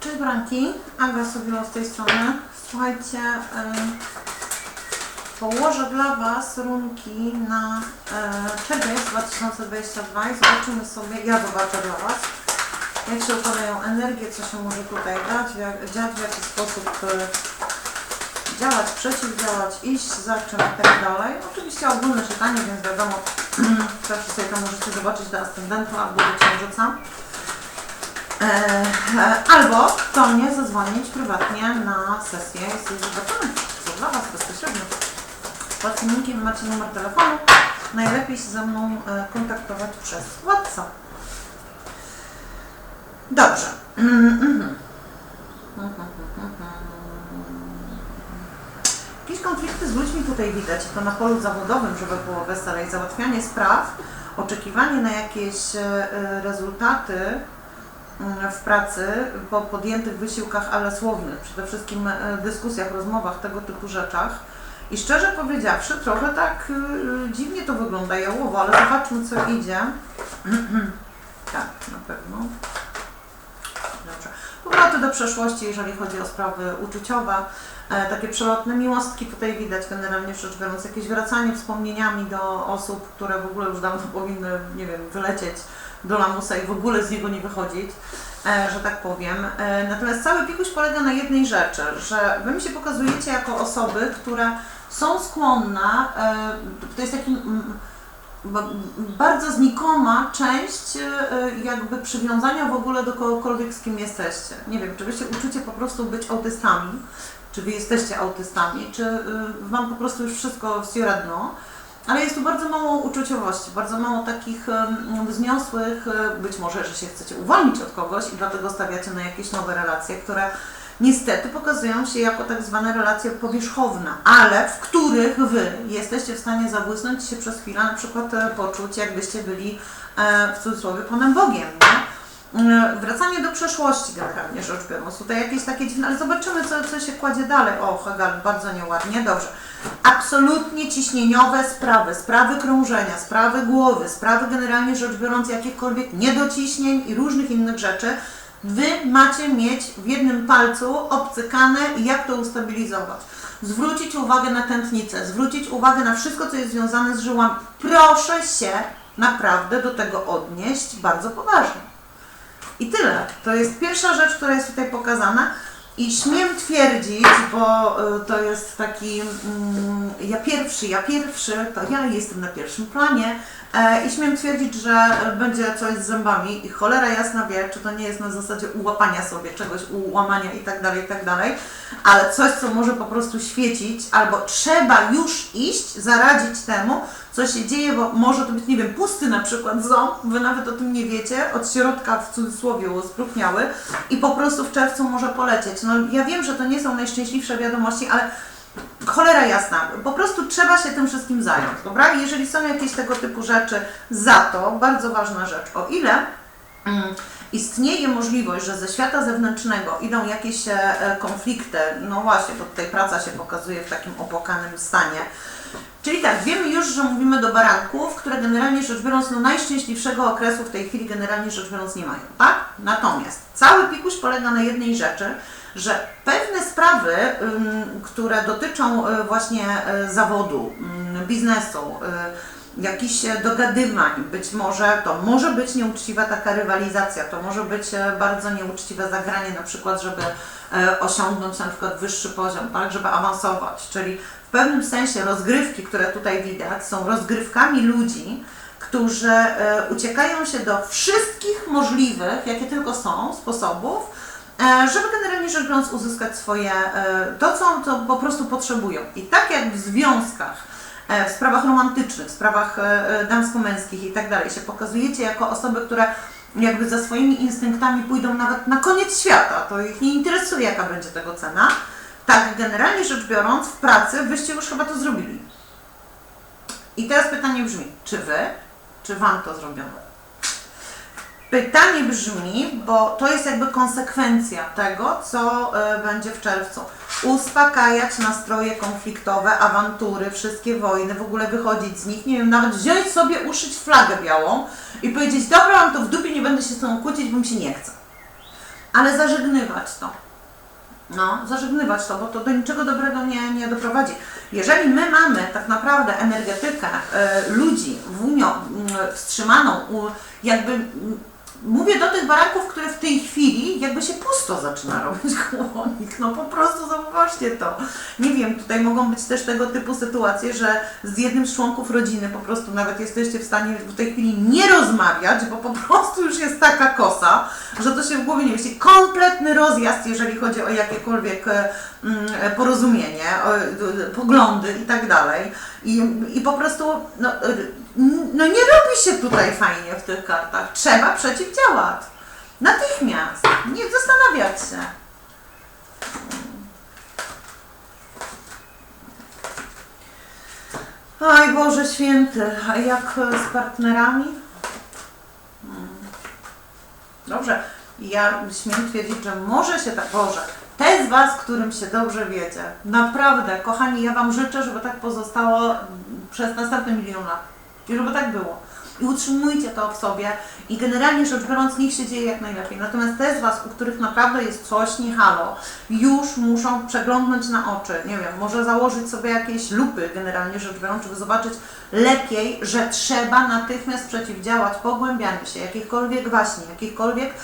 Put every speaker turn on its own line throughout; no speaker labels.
Cześć Branki, Aga sobie z tej strony. Słuchajcie, położę dla Was runki na e, czerwiec 2022 i zobaczymy sobie, ja zobaczę dla Was, jak się układają energie, co się może tutaj dać, jak, dziać, w jaki sposób e, działać, przeciwdziałać, iść za czym i tak dalej. Oczywiście ogólne czytanie, więc wiadomo, zawsze sobie to możecie zobaczyć do ascendentu albo do księżyca. E, e, albo do mnie zadzwonić prywatnie na sesję i sobie zobaczymy, co dla Was bezpośrednio. Pod filmikiem macie numer telefonu. Najlepiej się ze mną e, kontaktować przez WhatsApp. Dobrze. Jakieś konflikty z ludźmi tutaj widać, to na polu zawodowym, żeby było wesele i załatwianie spraw, oczekiwanie na jakieś rezultaty w pracy po podjętych wysiłkach, ale słownych, przede wszystkim e, dyskusjach, rozmowach, tego typu rzeczach. I szczerze powiedziawszy, trochę tak y, dziwnie to wygląda jałowo, ale zobaczmy co idzie. tak, na pewno. Dobrze. Powroty do przeszłości, jeżeli chodzi o sprawy uczuciowe. E, takie przelotne miłostki tutaj widać generalnie rzecz biorąc, jakieś wracanie wspomnieniami do osób, które w ogóle już dawno powinny, nie wiem, wylecieć do lamusa i w ogóle z niego nie wychodzić, e, że tak powiem. E, natomiast cały pikuś polega na jednej rzeczy, że Wy mi się pokazujecie jako osoby, które są skłonne, e, to jest taki ba- bardzo znikoma część jakby przywiązania w ogóle do kogokolwiek, z kim jesteście. Nie wiem, czy Wy się uczycie po prostu być autystami, czy Wy jesteście autystami, czy Wam po prostu już wszystko wsiradno. Ale jest tu bardzo mało uczuciowości, bardzo mało takich wzniosłych, e, być może, że się chcecie uwolnić od kogoś i dlatego stawiacie na jakieś nowe relacje, które niestety pokazują się jako tak zwane relacje powierzchowne, ale w których Wy jesteście w stanie zabłysnąć się przez chwilę na przykład e, poczuć, jakbyście byli e, w cudzysłowie Panem Bogiem, nie? Wracanie do przeszłości generalnie rzecz biorąc. Tutaj jakieś takie dziwne, ale zobaczymy, co, co się kładzie dalej. O, Hegel, bardzo nieładnie, dobrze. Absolutnie ciśnieniowe sprawy, sprawy krążenia, sprawy głowy, sprawy generalnie rzecz biorąc jakichkolwiek niedociśnień i różnych innych rzeczy. Wy macie mieć w jednym palcu obcykane i jak to ustabilizować. Zwrócić uwagę na tętnicę, zwrócić uwagę na wszystko, co jest związane z żyłami. Proszę się naprawdę do tego odnieść bardzo poważnie. I tyle. To jest pierwsza rzecz, która jest tutaj pokazana. I śmiem twierdzić, bo y, to jest taki mm, ja pierwszy, ja pierwszy, to ja jestem na pierwszym planie e, i śmiem twierdzić, że będzie coś z zębami. I cholera jasna wie, czy to nie jest na zasadzie ułapania sobie czegoś, ułamania i tak dalej, i tak dalej, ale coś, co może po prostu świecić, albo trzeba już iść, zaradzić temu, co się dzieje, bo może to być, nie wiem, pusty na przykład ząb, wy nawet o tym nie wiecie, od środka w cudzysłowie sprukniały i po prostu w czerwcu może polecieć. No ja wiem, że to nie są najszczęśliwsze wiadomości, ale cholera jasna, po prostu trzeba się tym wszystkim zająć, dobra? Jeżeli są jakieś tego typu rzeczy, za to bardzo ważna rzecz, o ile mm, istnieje możliwość, że ze świata zewnętrznego idą jakieś e, konflikty, no właśnie, bo tutaj praca się pokazuje w takim opłakanym stanie, Czyli tak, wiemy już, że mówimy do baranków, które generalnie rzecz biorąc, no najszczęśliwszego okresu w tej chwili generalnie rzecz biorąc nie mają, tak? Natomiast cały pikuś polega na jednej rzeczy, że pewne sprawy, które dotyczą y, właśnie y, zawodu, biznesu, y, jakichś dogadywań, być może to może być nieuczciwa taka rywalizacja, to może być e, bardzo nieuczciwe zagranie na przykład, żeby e, osiągnąć na przykład wyższy poziom, tak, żeby awansować, czyli pewnym sensie rozgrywki, które tutaj widać, są rozgrywkami ludzi, którzy e, uciekają się do wszystkich możliwych, jakie tylko są, sposobów, e, żeby generalnie rzecz biorąc uzyskać swoje, e, to co to po prostu potrzebują. I tak jak w związkach, w sprawach romantycznych, w sprawach damsko-męskich i tak dalej się pokazujecie jako osoby, które jakby za swoimi instynktami pójdą nawet na koniec świata, to ich nie interesuje jaka będzie tego cena, tak generalnie rzecz biorąc w pracy wyście już chyba to zrobili. I teraz pytanie brzmi, czy wy, czy wam to zrobiono? Pytanie brzmi, bo to jest jakby konsekwencja tego, co e, będzie w czerwcu. Uspokajać nastroje konfliktowe, awantury, wszystkie wojny, w ogóle wychodzić z nich, nie wiem, nawet wziąć sobie, uszyć flagę białą i powiedzieć, dobra, mam to w dupie, nie będę się z tą kłócić, bo mi się nie chce. ale zażegnywać to. No, zażegnywać to, bo to do niczego dobrego nie, nie doprowadzi. Jeżeli my mamy tak naprawdę energetykę e, ludzi w unio, m, wstrzymaną, u, jakby mówię do tych baranków, które w tej chwili jakby się pusto zaczyna robić koło nich, no po prostu zauważcie to. Nie wiem, tutaj mogą być też tego typu sytuacje, że z jednym z członków rodziny po prostu nawet jesteście w stanie w tej chwili nie rozmawiać, bo po prostu już jest taka kosa, że to się w głowie nie mieści. Kompletny rozjazd, jeżeli chodzi o jakiekolwiek e, mm, e, porozumienie, e, poglądy i tak dalej. I, I po prostu no, no nie robi się tutaj fajnie w tych kartach. Trzeba przeciwdziałać. Natychmiast. Nie zastanawiać się. Oj Boże Święty, a jak z partnerami? Hmm. Dobrze, ja śmiem twierdzić, że może się tak, Boże, te z Was, którym się dobrze wiedzie, naprawdę, kochani, ja Wam życzę, żeby tak pozostało przez następne milion lat. I żeby tak było. I utrzymujcie to w sobie i generalnie rzecz biorąc, niech się dzieje jak najlepiej. Natomiast te z Was, u których naprawdę jest coś nie halo, już muszą przeglądnąć na oczy, nie wiem, może założyć sobie jakieś lupy generalnie rzecz biorąc, żeby zobaczyć lepiej, że trzeba natychmiast przeciwdziałać pogłębianiu się jakichkolwiek waśni, jakichkolwiek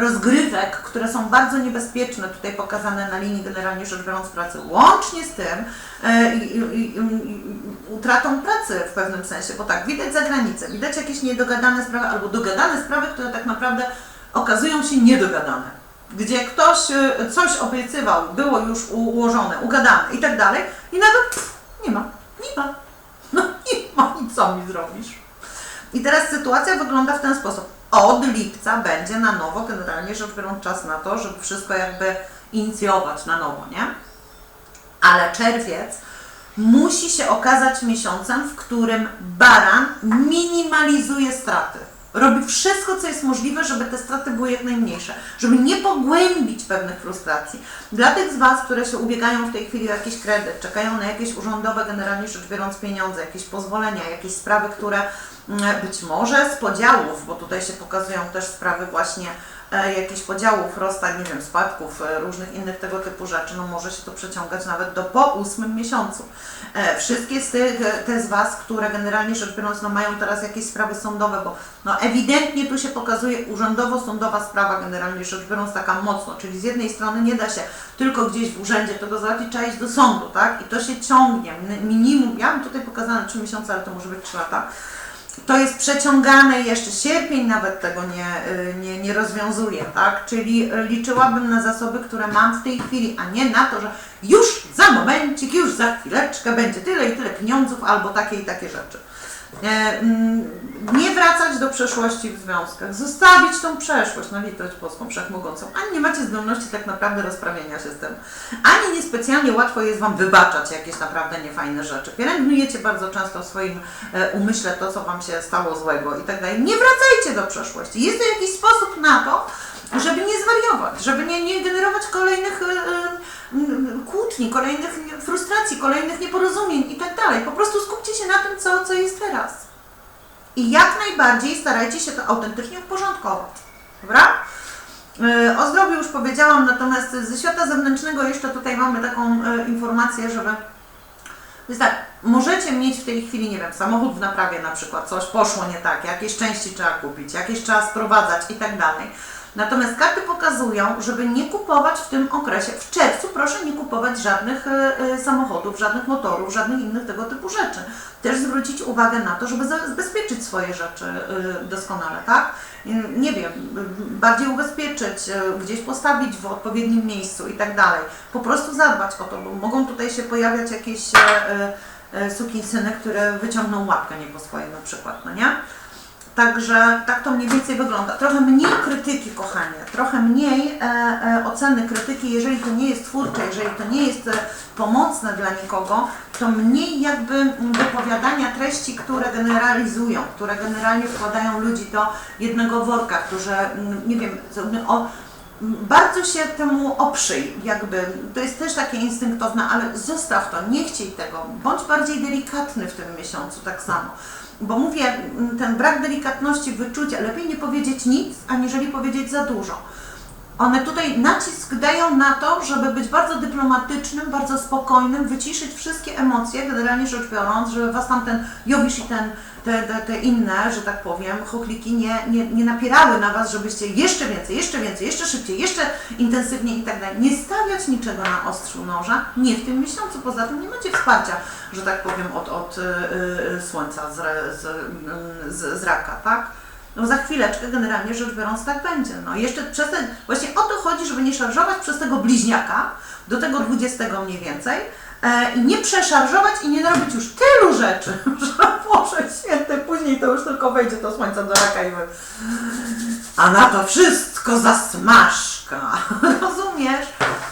rozgrywek, które są bardzo niebezpieczne, tutaj pokazane na linii generalnie rzecz biorąc pracy, łącznie z tym e, i, i, i utratą pracy w pewnym sensie, bo tak, widać za granicę, widać jakieś niedogadane sprawy albo dogadane sprawy, które tak naprawdę okazują się niedogadane. Gdzie ktoś e, coś obiecywał, było już ułożone, ugadane i tak dalej i nagle pff, nie ma, nie ma, no nie ma i co mi zrobisz? I teraz sytuacja wygląda w ten sposób. Od lipca będzie na nowo, generalnie rzecz biorąc, czas na to, żeby wszystko jakby inicjować na nowo, nie? Ale czerwiec musi się okazać miesiącem, w którym baran minimalizuje straty. Robi wszystko, co jest możliwe, żeby te straty były jak najmniejsze, żeby nie pogłębić pewnych frustracji. Dla tych z Was, które się ubiegają w tej chwili o jakiś kredyt, czekają na jakieś urzędowe, generalnie rzecz biorąc, pieniądze, jakieś pozwolenia, jakieś sprawy, które być może z podziałów, bo tutaj się pokazują też sprawy właśnie e, jakichś podziałów, rozstań, nie wiem, spadków, e, różnych innych tego typu rzeczy, no może się to przeciągać nawet do po ósmym miesiącu. E, Wszystkie z tych, te z Was, które generalnie rzecz biorąc, no mają teraz jakieś sprawy sądowe, bo no ewidentnie tu się pokazuje urzędowo-sądowa sprawa generalnie rzecz biorąc taka mocno, czyli z jednej strony nie da się tylko gdzieś w urzędzie tego załatwić, trzeba iść do sądu, tak? I to się ciągnie, minimum, ja mam tutaj pokazane 3 miesiące, ale to może być 3 lata, to jest przeciągane jeszcze sierpień nawet tego nie, y, nie, nie rozwiązuje, tak? Czyli y, liczyłabym na zasoby, które mam w tej chwili, a nie na to, że już za momencik, już za chwileczkę będzie tyle i tyle pieniądzów albo takie i takie rzeczy. E, mm, nie wracać do przeszłości w związkach, zostawić tą przeszłość na litość boską wszechmogącą. Ani nie macie zdolności tak naprawdę rozprawienia się z tym, ani niespecjalnie łatwo jest Wam wybaczać jakieś naprawdę niefajne rzeczy. Pielęgnujecie bardzo często w swoim e, umyśle to, co Wam się stało złego i tak dalej. Nie wracajcie do przeszłości. Jest to jakiś sposób na to, żeby nie zwariować, żeby nie, nie generować kolejnych e, e, kłótni, kolejnych frustracji, kolejnych nieporozumień i tak dalej. Po prostu skupcie się na tym, co, co jest teraz. I jak najbardziej starajcie się to autentycznie uporządkować. Dobra? O zdrowiu już powiedziałam, natomiast ze świata zewnętrznego jeszcze tutaj mamy taką informację, żeby jest tak, możecie mieć w tej chwili, nie wiem, samochód w naprawie na przykład, coś poszło nie tak, jakieś części trzeba kupić, jakieś trzeba sprowadzać i tak dalej. Natomiast karty pokazują, żeby nie kupować w tym okresie, w czerwcu proszę nie kupować żadnych e, e, samochodów, żadnych motorów, żadnych innych tego typu rzeczy. Też zwrócić uwagę na to, żeby zabezpieczyć swoje rzeczy e, doskonale, tak? Nie wiem, bardziej ubezpieczyć, gdzieś postawić w odpowiednim miejscu i tak dalej. Po prostu zadbać o to, bo mogą tutaj się pojawiać jakieś sukinsyny, które wyciągną łapkę nie po swojej na przykład, no nie? Także tak to mniej więcej wygląda. Trochę mniej krytyki, kochanie, trochę mniej e, e, oceny krytyki, jeżeli to nie jest twórcze, jeżeli to nie jest e, pomocne dla nikogo, to mniej jakby mm, wypowiadania treści, które generalizują, które generalnie wkładają ludzi do jednego worka, którzy, mm, nie wiem, o, bardzo się temu oprzyj, jakby, to jest też takie instynktowne, ale zostaw to, nie chciej tego, bądź bardziej delikatny w tym miesiącu tak samo. Bo mówię, m, ten brak delikatności, wyczucia, lepiej nie powiedzieć nic, aniżeli powiedzieć za dużo. One tutaj nacisk dają na to, żeby być bardzo dyplomatycznym, bardzo spokojnym, wyciszyć wszystkie emocje, generalnie rzecz biorąc, żeby was tam ten Jowisz i ten, te, te, te inne, że tak powiem, chochliki nie, nie, nie napierały na was, żebyście jeszcze więcej, jeszcze więcej, jeszcze szybciej, jeszcze intensywniej i tak dalej. Nie stawiać niczego na ostrzu noża, nie w tym miesiącu. Poza tym nie macie wsparcia, że tak powiem, od, od y, y, słońca, z, z, y, z, z raka, tak? No za chwileczkę generalnie rzecz biorąc tak będzie. No jeszcze przez ten, właśnie o to chodzi, żeby nie szarżować przez tego bliźniaka do tego 20 mniej więcej e, i nie przeszarżować i nie narobić już tylu rzeczy, że Boże święty, później to już tylko wejdzie to słońce do raka i wy... A na to wszystko zasmażka. Rozumiesz?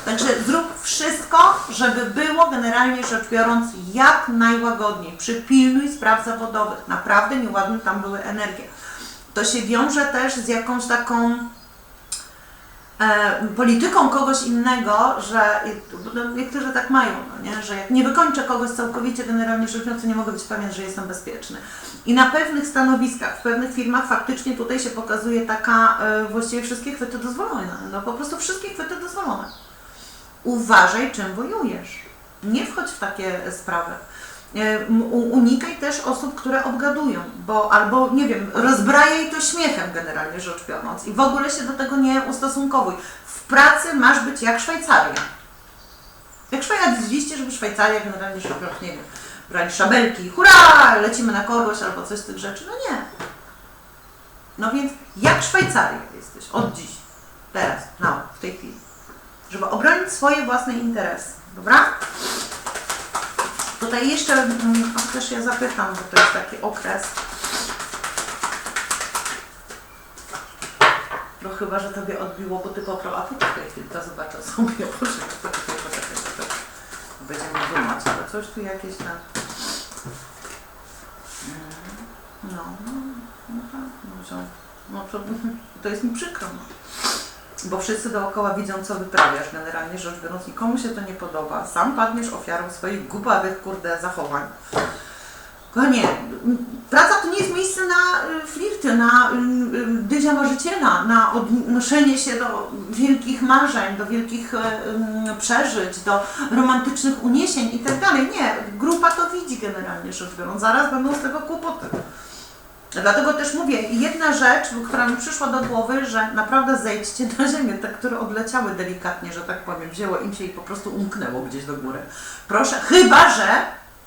Także zrób wszystko, żeby było generalnie rzecz biorąc jak najłagodniej. Przypilnuj spraw zawodowych. Naprawdę nieładne tam były energie. To się wiąże też z jakąś taką e, polityką kogoś innego, że no, niektórzy tak mają, no nie? że jak nie wykończę kogoś całkowicie generalnie rzecz biorąc, nie mogę być pewien, że jestem bezpieczny. I na pewnych stanowiskach, w pewnych firmach faktycznie tutaj się pokazuje taka e, właściwie wszystkie chwyty dozwolone. No po prostu wszystkie chwyty dozwolone. Uważaj, czym wojujesz. Nie wchodź w takie sprawy. E, Unikaj też osób, które obgadują, bo albo nie wiem, rozbrajaj to śmiechem generalnie rzecz biorąc i w ogóle się do tego nie ustosunkowuj. W pracy masz być jak Szwajcaria. Jak Szwajcaria, żeby Szwajcaria generalnie rzecz biorąc, nie wiem, brali szabelki, hurra, lecimy na kogoś albo coś z tych rzeczy. No nie. No więc jak Szwajcaria jesteś od dziś, teraz, no, w tej chwili, żeby obronić swoje własne interesy, dobra? Tutaj jeszcze, mm, też ja zapytam, bo to jest taki okres. No chyba, że Tobie odbiło, bo Ty popraw, a poczekaj chwilkę, zobaczę sobie, poczekaj, poczekaj, poczekaj, poczekaj. Będziemy dumać, ale coś tu jakieś tam... Mm, No, no, no tak, no, że- no to, to jest mi przykro, no. Bo wszyscy dookoła widzą, co wyprawiasz, generalnie rzecz biorąc, nikomu się to nie podoba. Sam padniesz ofiarą swoich głupawych, kurde, zachowań. Kochanie, praca to nie jest miejsce na y, flirty, na y, y, dyzia marzyciela, na odnoszenie się do wielkich marzeń, do wielkich y, przeżyć, do romantycznych uniesień i tak. Nie, grupa to widzi generalnie rzecz biorąc. Zaraz będą z tego kłopoty. Dlatego też mówię, jedna rzecz, która mi przyszła do głowy, że naprawdę zejdźcie na ziemię, te, które odleciały delikatnie, że tak powiem, wzięło im się i po prostu umknęło gdzieś do góry. Proszę, chyba że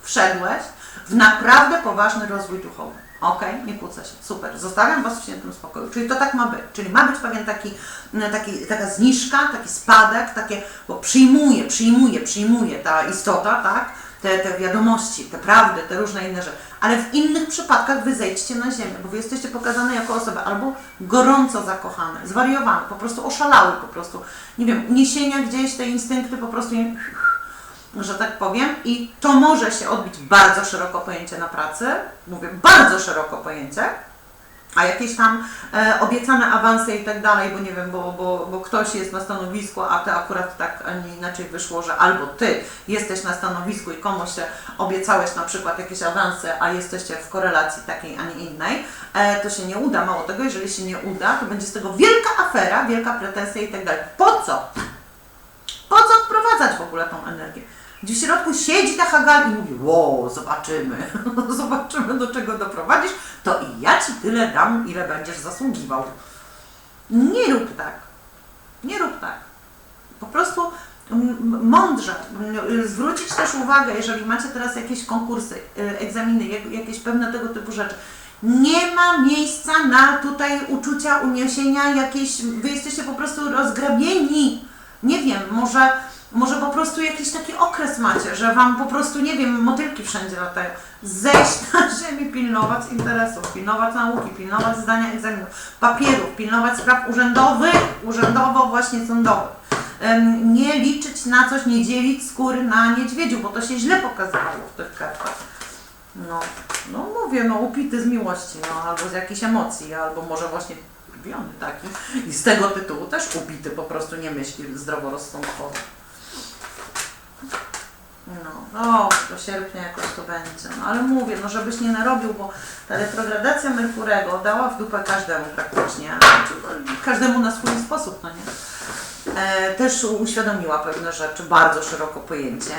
wszedłeś w naprawdę poważny rozwój duchowy. Okej, nie kłócę się, super. Zostawiam Was w świętym spokoju. Czyli to tak ma być. Czyli ma być pewien taki, taki, taka zniżka, taki spadek, takie, bo przyjmuje, przyjmuje, przyjmuje ta istota, tak? Te, te wiadomości, te prawdy, te różne inne rzeczy. Ale w innych przypadkach Wy zejdźcie na ziemię, bo Wy jesteście pokazane jako osoby albo gorąco zakochane, zwariowane, po prostu oszalały, po prostu, nie wiem, uniesienia gdzieś, te instynkty po prostu że tak powiem, i to może się odbić bardzo szeroko pojęcie na pracy, mówię bardzo szeroko pojęcie, a jakieś tam e, obiecane awanse i tak dalej, bo nie wiem, bo, bo, bo ktoś jest na stanowisku, a ty akurat tak, a nie inaczej wyszło, że albo ty jesteś na stanowisku i komuś obiecałeś na przykład jakieś awanse, a jesteście w korelacji takiej, a nie innej, e, to się nie uda. Mało tego, jeżeli się nie uda, to będzie z tego wielka afera, wielka pretensja i tak dalej. Po co? Po co wprowadzać w ogóle tą energię? Gdzie w środku siedzi ta Hagal i mówi, wow, zobaczymy, zobaczymy do czego doprowadzisz, to i ja Ci tyle dam, ile będziesz zasługiwał. Nie rób tak. Nie rób tak. Po prostu mm, mądrze mm, zwrócić też uwagę, jeżeli macie teraz jakieś konkursy, y, egzaminy, jak- jakieś pewne tego typu rzeczy. Nie ma miejsca na tutaj uczucia, uniesienia, jakieś, wy jesteście po prostu rozgrabieni. Nie wiem, może, może po prostu jakiś taki okres macie, że wam po prostu, nie wiem, motylki wszędzie latają. Zejść na ziemię, pilnować interesów, pilnować nauki, pilnować zdania egzaminów, papierów, pilnować spraw urzędowych, urzędowo właśnie sądowych. Nie liczyć na coś, nie dzielić skóry na niedźwiedziu, bo to się źle pokazywało w tych kartach. No, no mówię, no upity z miłości, no albo z jakichś emocji, albo może właśnie lubiony taki. I z tego tytułu też upity, po prostu nie myśli zdroworozsądkowo. No, no, do sierpnia jakoś to będzie. No ale mówię, no żebyś nie narobił, bo ta retrogradacja Merkurego dała w dupę każdemu praktycznie. Każdemu na swój sposób, no nie? E, też uświadomiła pewne rzeczy, bardzo szeroko pojęcie.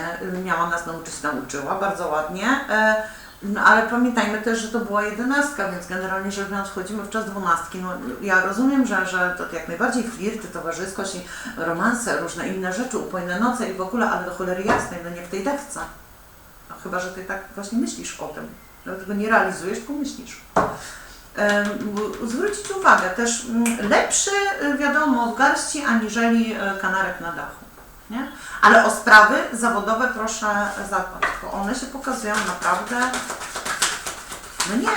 Miała nas nauczyć, nauczyła, bardzo ładnie. E, no, ale pamiętajmy też, że to była jedenastka, więc generalnie rzecz biorąc wchodzimy w czas dwunastki. No, ja rozumiem, że, że to jak najbardziej flirty, towarzyskość i romanse, różne inne rzeczy, upojne noce i w ogóle, ale do cholery jasnej, no nie w tej dewce. No, chyba, że ty tak właśnie myślisz o tym. Dlatego nie realizujesz, tylko myślisz. Zwrócić uwagę, też mm, lepszy, y, wiadomo, w garści aniżeli y, kanarek na dachu. Nie? Ale o sprawy zawodowe proszę zadbać, bo one się pokazują naprawdę. No nie,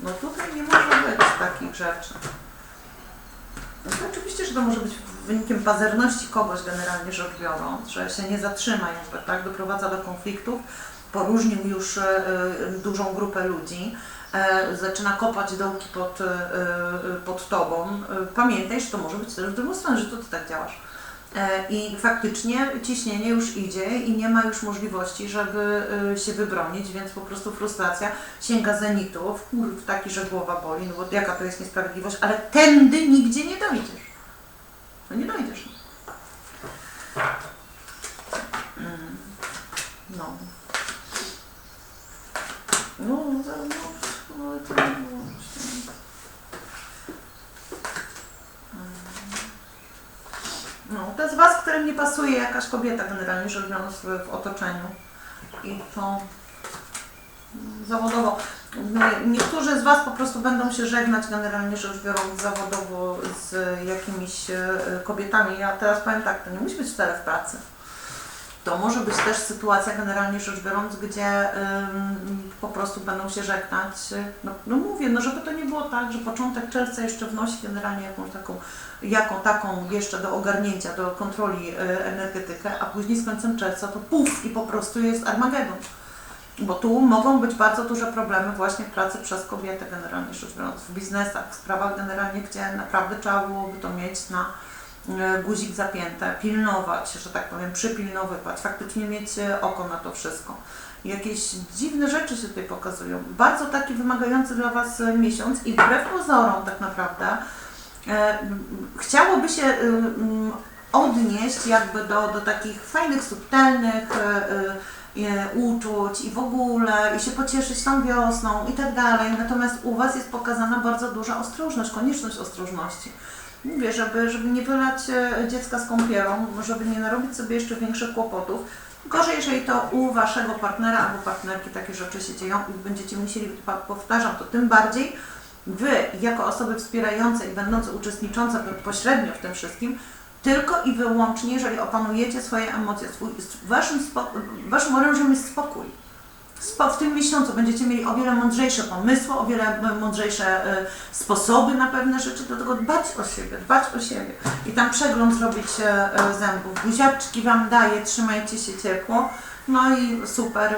no tutaj nie może być takich rzeczy. No to oczywiście, że to może być wynikiem pazerności kogoś generalnie rzecz biorąc, że się nie zatrzyma jakby, tak, doprowadza do konfliktów, poróżnił już e, e, dużą grupę ludzi, e, zaczyna kopać dołki pod, pod tobą. Pamiętaj, że to może być też w drugą stronę, że to ty tak działasz. E, I faktycznie ciśnienie już idzie i nie ma już możliwości, żeby e, się wybronić, więc po prostu frustracja sięga zenitów, kurw taki, że głowa boli, no bo jaka to jest niesprawiedliwość, ale tędy nigdzie nie dojdziesz. No nie dojdziesz. Mm. No. No, no, no, no, to nie było. No, to z Was, którym nie pasuje jakaś kobieta generalnie rzecz biorąc w, w otoczeniu. I to zawodowo. No, Niektórzy z Was po prostu będą się żegnać generalnie rzecz biorąc zawodowo z jakimiś e, kobietami. Ja teraz powiem tak, to nie musi być wcale w pracy. To może być też sytuacja generalnie rzecz biorąc, gdzie po prostu będą się żegnać. No, no mówię, no żeby to nie było tak, że początek czerwca jeszcze wnosi generalnie jakąś taką, jaką taką jeszcze do ogarnięcia, do kontroli y, energetykę, a później z końcem czerwca to puf i po prostu jest Armagedon. Bo tu mogą być bardzo duże problemy właśnie w pracy przez kobietę generalnie rzecz biorąc, w biznesach, w sprawach generalnie, gdzie naprawdę trzeba byłoby to mieć na guzik zapięte, pilnować, że tak powiem, przypilnowywać, faktycznie mieć e, oko na to wszystko. Jakieś dziwne rzeczy się tutaj pokazują. Bardzo taki wymagający dla Was e, miesiąc i wbrew pozorom tak naprawdę e, chciałoby się y, m, odnieść jakby do, do takich fajnych, subtelnych e, e, e, uczuć i w ogóle, i się pocieszyć tą wiosną i tak dalej. Natomiast u Was jest pokazana bardzo duża ostrożność, konieczność ostrożności. Mówię, żeby, żeby nie wylać e, dziecka z kąpielą, żeby nie narobić sobie jeszcze większych kłopotów. Gorzej, jeżeli to u Waszego partnera albo partnerki takie rzeczy się dzieją i będziecie musieli, powtarzam to tym bardziej, Wy, jako osoby wspierające i będące uczestniczące pośrednio w tym wszystkim, tylko i wyłącznie, jeżeli opanujecie swoje emocje, swój, waszym, waszym orężem jest spokój. W tym miesiącu będziecie mieli o wiele mądrzejsze pomysły, o wiele mądrzejsze e, sposoby na pewne rzeczy, do tego dbać o siebie, dbać o siebie. I tam przegląd zrobić e, e, zębów. Buziaczki Wam daję, trzymajcie się ciepło. No i super.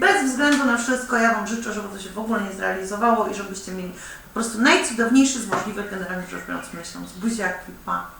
Bez względu na wszystko, ja Wam życzę, żeby to się w ogóle nie zrealizowało i żebyście mieli po prostu najcudowniejszy z możliwych generalnie rzecz biorąc miesiąc. Buziaki, pa.